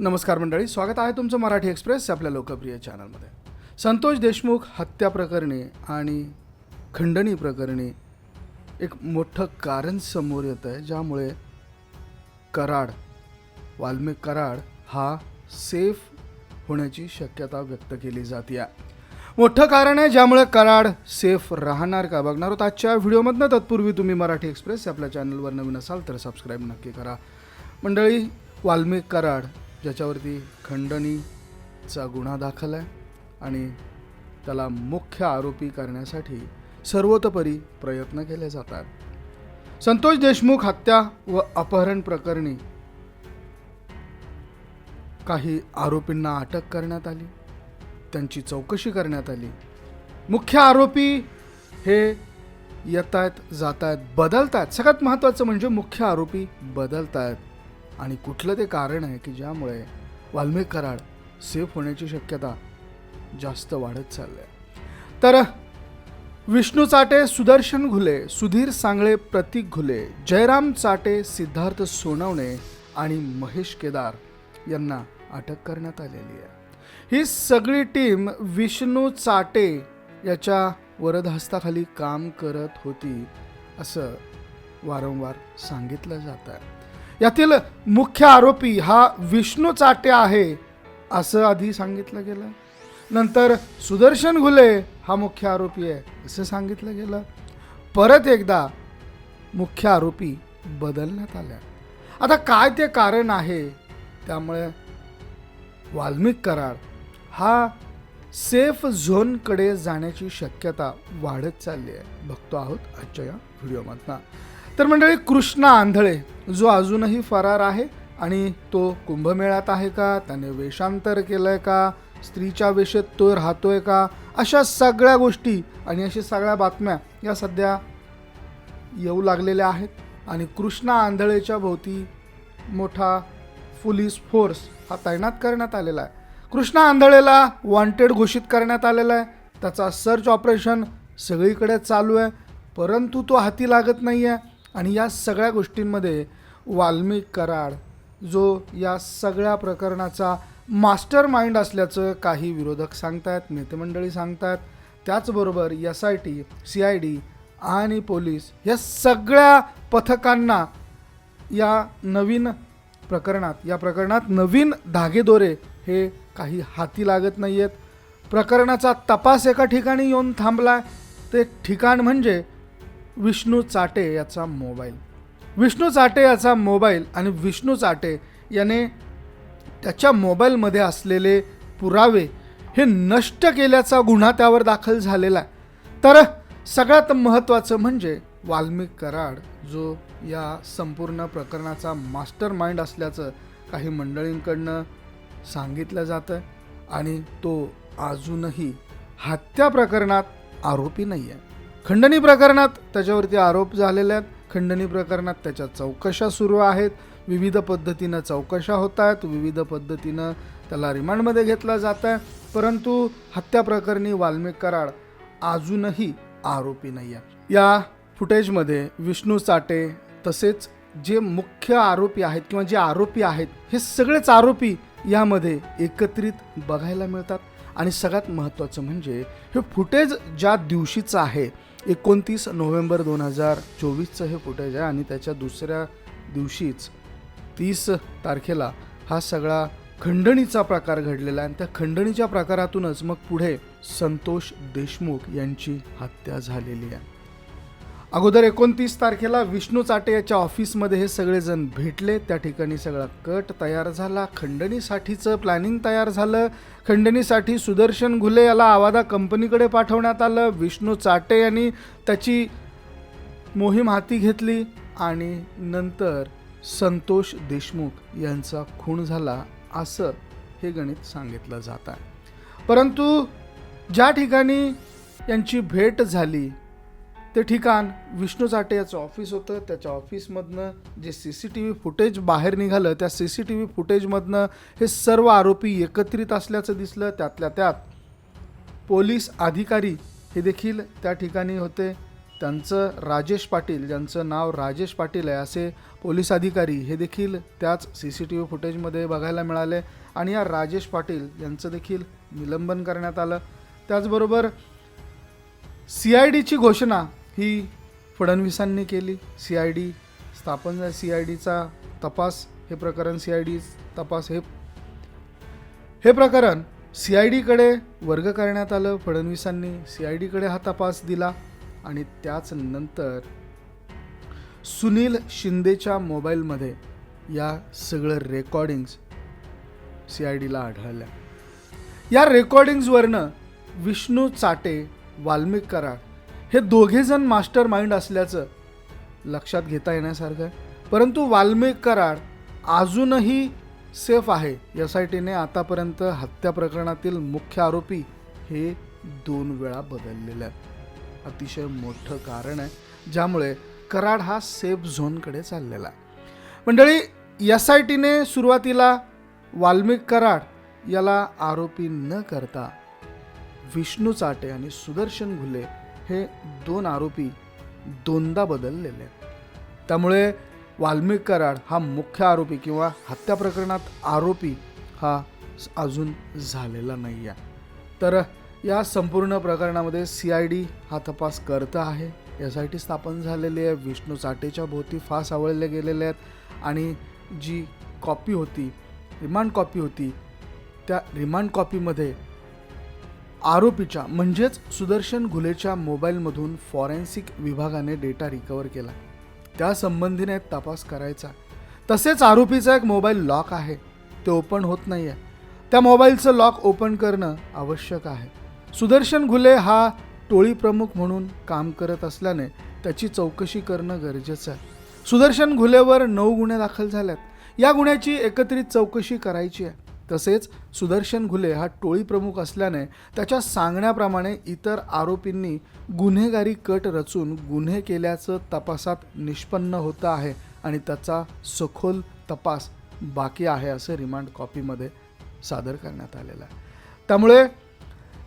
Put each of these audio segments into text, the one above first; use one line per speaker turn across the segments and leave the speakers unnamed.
नमस्कार मंडळी स्वागत आहे तुमचं मराठी एक्सप्रेस आपल्या लोकप्रिय चॅनलमध्ये. संतोष देशमुख हत्या प्रकरणी आणि खंडणी प्रकरणी एक मोठं कारण समोर येतं आहे ज्यामुळे कराड वाल्मिक कराड हा सेफ होण्याची शक्यता व्यक्त केली जाते मोठं कारण आहे ज्यामुळे कराड सेफ राहणार का बघणार होत? आजच्या व्हिडिओमधनं तत्पूर्वी तुम्ही मराठी एक्सप्रेस आपल्या चॅनलवर नवीन असाल तर सबस्क्राईब नक्की करा. मंडळी वाल्मिक कराड ज्याच्यावरती खंडणीचा गुन्हा दाखल आहे आणि त्याला मुख्य आरोपी करण्यासाठी सर्वतोपरी प्रयत्न केले जातात. संतोष देशमुख हत्या व अपहरण प्रकरणी काही आरोपींना अटक करण्यात आली. त्यांची चौकशी करण्यात आली. मुख्य आरोपी हे येत आहेत जात आहेत बदलत आहेत सगळ्यात महत्त्वाचं म्हणजे मुख्य आरोपी बदलत आहेत आणि कुठलं ते कारण आहे की ज्यामुळे वाल्मिक कराड सेफ होण्याची शक्यता जास्त वाढत चालली आहे. तर विष्णू चाटे सुदर्शन घुले सुधीर सांगळे प्रतीक घुले जयराम चाटे सिद्धार्थ सोनवणे आणि महेश केदार यांना अटक करण्यात आलेली आहे. ही सगळी टीम विष्णू चाटे याच्या वरदहस्ताखाली काम करत होती असं वारंवार सांगितलं जात आहे. यातील मुख्य आरोपी हा विष्णू चाटे आहे असं आधी सांगितलं गेलं. नंतर सुदर्शन घुले हा मुख्य आरोपी आहे असं सांगितलं गेलं. परत एकदा मुख्य आरोपी बदलण्यात आल्या. आता काय ते कारण आहे? त्यामुळे वाल्मिक करार. हा सेफ झोनकडे जाण्याची शक्यता वाढत चालली आहे. बघतो आहोत आजच्या या व्हिडिओमधनं. तर मंडळी कृष्णा आंधळे जो अजूनही फरार आहे आणि तो कुंभमेळ्यात आहे का? त्याने वेषांतर केलंय का? स्त्रीच्या वेशेत तो राहतोय का? अशा सगळ्या गोष्टी आणि अशा सगळ्या बातम्या या सध्या येऊ लागलेल्या आहेत. आणि कृष्णा आंधळेच्या भोवती मोठा पोलीस फोर्स हा तैनात करण्यात आलेला आहे. कृष्णा आंधळेला वॉन्टेड घोषित करण्यात आलेला आहे. त्याचा सर्च ऑपरेशन सगळीकडे चालू आहे. परंतु तो हाती लागत नाही आहे आणि या सगळ्या गोष्टींमध्ये वाल्मिक कराड जो या सगळ्या प्रकरणाचा मास्टर माइंड असल्याचं काही विरोधक सांगतायत नेतेमंडळी सांगतायत त्याचबरोबर S I T C I D आणि पोलीस या सगळ्या पथकांना या नवीन प्रकरणात या प्रकरणात नवीन धागेदोरे हे काही हाती लागत नाही आहेत प्रकरणाचा तपास एका ठिकाणी येऊन थांबला ते ठिकाण म्हणजे विष्णू चाटे याचा मोबाईल. विष्णू चाटे याचा मोबाईल आणि विष्णू चाटे याने त्याच्या मोबाईलमध्ये असलेले पुरावे हे नष्ट केल्याचा गुन्हा त्यावर दाखल झालेला आहे. तर सगळ्यात महत्त्वाचं म्हणजे वाल्मिक कराड जो या संपूर्ण प्रकरणाचा मास्टर माइंड असल्याचं काही मंडळींकडनं सांगितलं जातं आणि तो अजूनही हत्या प्रकरणात आरोपी नाही आहे खंडणी प्रकरणात त्याच्यावरती आरोप झालेले आहेत. खंडणी प्रकरणात त्याच्या चौकशा सुरू आहेत. विविध पद्धतीनं चौकशा होत आहेत. विविध पद्धतीनं त्याला रिमांडमध्ये घेतलं जात आहे. परंतु हत्या प्रकरणी वाल्मिक कराड अजूनही आरोपी नाही आहे या फुटेजमध्ये विष्णू चाटे तसेच जे मुख्य आरोपी आहेत किंवा जे आरोपी आहेत हे सगळेच आरोपी यामध्ये एकत्रित बघायला मिळतात. आणि सगळ्यात महत्त्वाचं म्हणजे हे फुटेज ज्या दिवशीचं आहे एकोणतीस नोव्हेंबर दोन हजार चोवीसचं हे फुटेज आहे आणि त्याच्या दुसऱ्या दिवशीच तीस तारखेला हा सगळा खंडणीचा प्रकार घडलेला आहे. आणि त्या खंडणीच्या प्रकारातूनच मग पुढे संतोष देशमुख यांची हत्या झालेली आहे. अगोदर एकोणतीस तारखेला विष्णू चाटे याच्या ऑफिसमध्ये हे सगळेजण भेटले. त्या ठिकाणी सगळा कट तयार झाला. खंडणीसाठीचं प्लॅनिंग तयार झालं. खंडणीसाठी सुदर्शन घुले याला आवादा कंपनीकडे पाठवण्यात आलं. विष्णू चाटे यांनी त्याची मोहीम हाती घेतली आणि नंतर संतोष देशमुख यांचा खून झाला असं हे गणित सांगितलं जात आहे. परंतु ज्या ठिकाणी यांची भेट झाली ते ठिकाण विष्णू चाटे याचं ऑफिस होतं. त्याच्या ऑफिसमधनं जे C C T V footage बाहेर निघालं त्या सी सी टी व्ही फुटेजमधनं हे सर्व आरोपी एकत्रित असल्याचं दिसलं. त्यातल्या त्यात पोलीस अधिकारी हे देखील त्या ठिकाणी होते. त्यांचं राजेश पाटील ज्यांचं नाव राजेश पाटील आहे असे पोलीस अधिकारी हे देखील त्याच सी सी टी व्ही फुटेजमध्ये बघायला मिळाले. आणि या राजेश पाटील यांचं देखील निलंबन करण्यात आलं. त्याचबरोबर सी आय डीची घोषणा ही फडणवीसांनी केली. सी आय डी स्थापन झाली. सी आय डीचा तपास हे प्रकरण सी आय डी तपास हे हे प्रकरण सी आय डीकडे वर्ग करण्यात आलं. फडणवीसांनी सी आय डीकडे हा तपास दिला आणि त्याच नंतर सुनील शिंदेच्या मोबाईलमध्ये या सगळं रेकॉर्डिंग्स सी आय डीला आढळल्या. या रेकॉर्डिंग्सवरनं विष्णू चाटे वाल्मिक कराड हे दोघेजण मास्टर माइंड असल्याचं लक्षात घेता येण्यासारखं आहे. परंतु वाल्मिक कराड अजूनही सेफ आहे. एस आय टीने आतापर्यंत हत्या प्रकरणातील मुख्य आरोपी हे दोन वेळा बदललेले आहेत. अतिशय मोठं कारण आहे ज्यामुळे कराड हा सेफ झोनकडे चाललेला आहे. मंडळी एस आय टीने सुरुवातीला वाल्मिक कराड याला आरोपी न करता विष्णू चाटे आणि सुदर्शन घुले हे दोन आरोपी दोनदा बदललेले आहेत. त्यामुळे वाल्मिक कराड हा मुख्य आरोपी किंवा हत्या प्रकरणात आरोपी हा अजून झालेला नाही आहे. तर या संपूर्ण प्रकरणामध्ये सी आय डी हा तपास करत आहे. एस आय टी स्थापन झालेली आहे. विष्णू चाटेच्या भोवती फास आवळले गेलेले आहेत. आणि जी कॉपी होती रिमांड कॉपी होती त्या रिमांड कॉपीमध्ये आरोपीच्या म्हणजेच सुदर्शन घुलेच्या मोबाईलमधून फॉरेन्सिक विभागाने डेटा रिकवर केला. त्या संबंधीने तपास करायचा. तसेच आरोपीचा एक मोबाईल लॉक आहे. ते ओपन होत नाही आहे त्या मोबाईलचं लॉक ओपन करणं आवश्यक आहे. सुदर्शन घुले हा टोळी प्रमुख म्हणून काम करत असल्याने त्याची चौकशी करणं गरजेचं आहे. सुदर्शन घुलेवर नऊ गुन्हे दाखल झाल्यात. या गुन्ह्याची एकत्रित चौकशी करायची आहे. तसेच सुदर्शन घुले हा टोळी प्रमुख असल्याने त्याच्या सांगण्याप्रमाणे इतर आरोपींनी गुन्हेगारी कट रचून गुन्हे केल्याचं तपासात निष्पन्न होतं आहे आणि त्याचा सखोल तपास बाकी आहे असं रिमांड कॉपीमध्ये सादर करण्यात आलेलं आहे. त्यामुळे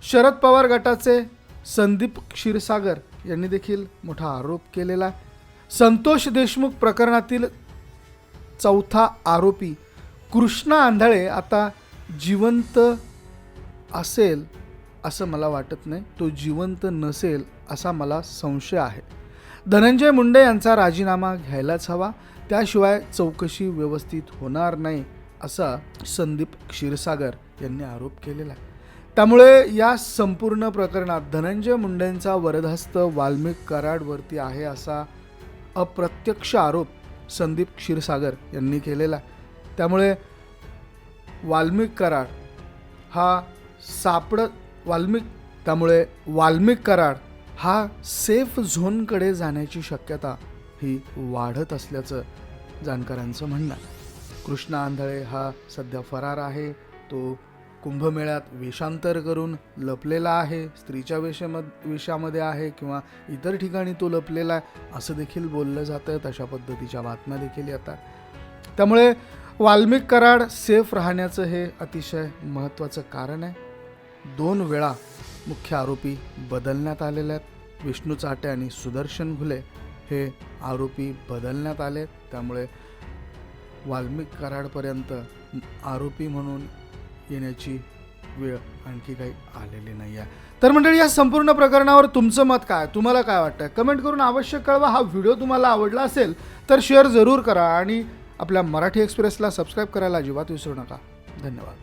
शरद पवार गटाचे संदीप क्षीरसागर यांनी देखील मोठा आरोप केलेला आहे. संतोष देशमुख प्रकरणातील चौथा आरोपी कृष्णा आंधळे आता जिवंत असेल असं मला वाटत नाही. तो जिवंत नसेल असा मला संशय आहे. धनंजय मुंडे यांचा राजीनामा घ्यायलाच हवा. त्याशिवाय चौकशी व्यवस्थित होणार नाही असा संदीप क्षीरसागर यांनी आरोप केलेला आहे. त्यामुळे या संपूर्ण प्रकरणात धनंजय मुंडेंचा वरदहस्त वाल्मिक कराडवरती आहे असा अप्रत्यक्ष आरोप संदीप क्षीरसागर यांनी केलेला आहे. त्यामुळे वाल्मिक कराड हा सापडत वाल्मिक त्यामुळे वाल्मिक कराड हा सेफ झोनकडे जाण्याची शक्यता ही वाढत असल्याचं जाणकारांचं म्हणणं. आहे कृष्णा आंधळे हा सध्या फरार आहे. तो कुंभमेळ्यात वेषांतर करून लपलेला आहे. स्त्रीच्या वेशामध वेशामध्ये आहे किंवा इतर ठिकाणी तो लपलेला आहे असं देखील बोललं जातं तशा पद्धतीच्या बातम्या देखील येतात. त्यामुळे वाल्मिक कराड सेफ राहण्याचं हे अतिशय महत्त्वाचं कारण आहे. दोन वेळा मुख्य आरोपी बदलण्यात आलेले आहेत. विष्णू चाटे आणि सुदर्शन घुले हे आरोपी बदलण्यात आले त्यामुळे वाल्मिक कराडपर्यंत आरोपी म्हणून येण्याची वेळ आणखी काही आलेली नाही आहे. तर मंडळी या संपूर्ण प्रकरणावर तुमचं मत काय? तुम्हाला काय वाटतं कमेंट करून आवश्यक कळवा. हा व्हिडिओ तुम्हाला आवडला असेल तर शेअर जरूर करा आणि आपल्या मराठी एक्सप्रेसला सबस्क्राईब करायला अजिबात विसरू नका. धन्यवाद.